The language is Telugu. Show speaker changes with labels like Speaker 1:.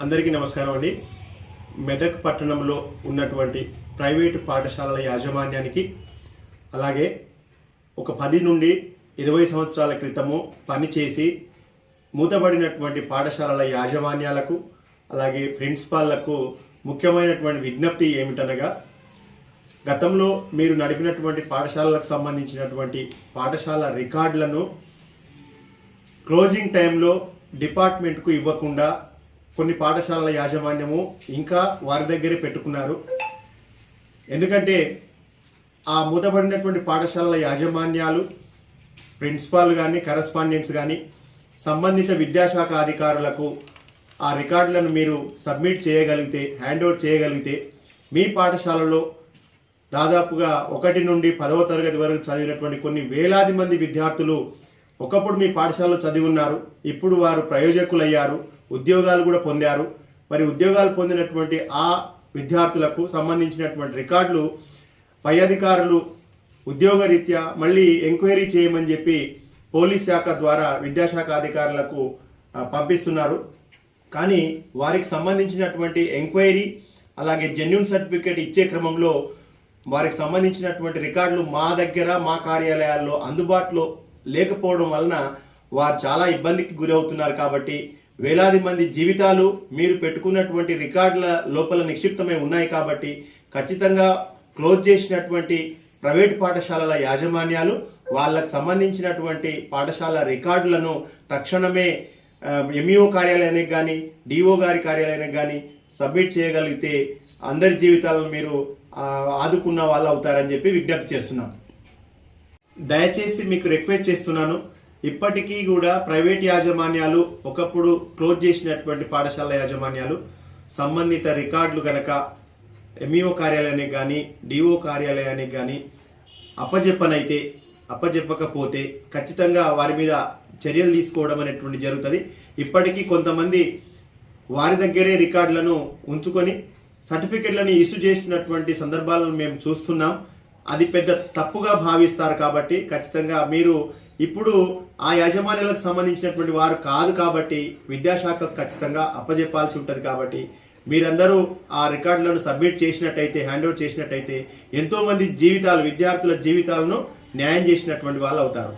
Speaker 1: అందరికీ నమస్కారం అండి. మెదక్ పట్టణంలో ఉన్నటువంటి ప్రైవేటు పాఠశాలల యాజమాన్యానికి అలాగే ఒక పది నుండి ఇరవై సంవత్సరాల క్రితము పనిచేసి మూతబడినటువంటి పాఠశాలల యాజమాన్యాలకు అలాగే ప్రిన్సిపాళ్ళకు ముఖ్యమైనటువంటి విజ్ఞప్తి ఏమిటనగా గతంలో మీరు నడిపినటువంటి పాఠశాలలకు సంబంధించినటువంటి పాఠశాల రికార్డులను క్లోజింగ్ టైంలో డిపార్ట్మెంట్కు ఇవ్వకుండా కొన్ని పాఠశాలల యాజమాన్యము ఇంకా వారి దగ్గరే పెట్టుకున్నారు. ఎందుకంటే ఆ మూతబడినటువంటి పాఠశాలల యాజమాన్యాలు ప్రిన్సిపాల్ కానీ కరస్పాండెంట్స్ కానీ సంబంధిత విద్యాశాఖ అధికారులకు ఆ రికార్డులను మీరు సబ్మిట్ చేయగలిగితే హ్యాండ్ ఓవర్ చేయగలిగితే మీ పాఠశాలలో దాదాపుగా ఒకటి నుండి పదవ తరగతి వరకు చదివినటువంటి కొన్ని వేలాది మంది విద్యార్థులు ఒకప్పుడు మీ పాఠశాలలో చదివి ఉన్నారు ఇప్పుడు వారు ప్రయోజకులయ్యారు. ఉద్యోగాలు కూడా పొందారు. మరి ఉద్యోగాలు పొందినటువంటి ఆ విద్యార్థులకు సంబంధించినటువంటి రికార్డులు పై అధికారులు ఉద్యోగరీత్యా మళ్ళీ ఎంక్వైరీ చేయమని చెప్పి పోలీస్ శాఖ ద్వారా విద్యాశాఖ అధికారులకు పంపిస్తున్నారు. కానీ వారికి సంబంధించినటువంటి ఎంక్వైరీ అలాగే జెన్యున్ సర్టిఫికేట్ ఇచ్చే క్రమంలో వారికి సంబంధించినటువంటి రికార్డులు మా దగ్గర మా కార్యాలయాల్లో అందుబాటులో లేకపోవడం వలన వారు చాలా ఇబ్బందికి గురవుతున్నారు కాబట్టి వేలాది మంది జీవితాలు మీరు పెట్టుకున్నటువంటి రికార్డుల లోపల నిక్షిప్తమై ఉన్నాయి కాబట్టి ఖచ్చితంగా క్లోజ్ చేసినటువంటి ప్రైవేట్ పాఠశాలల యాజమాన్యాలు వాళ్ళకు సంబంధించినటువంటి పాఠశాల రికార్డులను తక్షణమే ఎంఈఓ కార్యాలయానికి కానీ డిఓ గారి కార్యాలయానికి కానీ సబ్మిట్ చేయగలిగితే అందరి జీవితాలను మీరు ఆదుకున్న వాళ్ళు అవుతారని చెప్పి విజ్ఞప్తి చేస్తున్నాం. దయచేసి మీకు రిక్వెస్ట్ చేస్తున్నాను. ఇప్పటికీ కూడా ప్రైవేట్ యాజమాన్యాలు ఒకప్పుడు క్లోజ్ చేసినటువంటి పాఠశాల యాజమాన్యాలు సంబంధిత రికార్డులు కనుక ఎంఈఓ కార్యాలయానికి కానీ డిఓ కార్యాలయానికి కానీ అప్పజెప్పనైతే అప్పజెప్పకపోతే ఖచ్చితంగా వారి మీద చర్యలు తీసుకోవడం అనేటువంటి జరుగుతుంది. ఇప్పటికీ కొంతమంది వారి దగ్గరే రికార్డులను ఉంచుకొని సర్టిఫికెట్లను ఇష్యూ చేసినటువంటి సందర్భాలను మేము చూస్తున్నాం. అది పెద్ద తప్పుగా భావిస్తారు కాబట్టి ఖచ్చితంగా మీరు ఇప్పుడు ఆ యాజమాన్యాలకు సంబంధించినటువంటి వారు కాదు కాబట్టి విద్యాశాఖకు ఖచ్చితంగా అప్పజెప్పాల్సి ఉంటుంది కాబట్టి మీరందరూ ఆ రికార్డులను సబ్మిట్ చేసినట్టయితే హ్యాండ్ ఓవర్ చేసినట్టయితే ఎంతోమంది జీవితాలు విద్యార్థుల జీవితాలను న్యాయం చేసినటువంటి వాళ్ళు అవుతారు.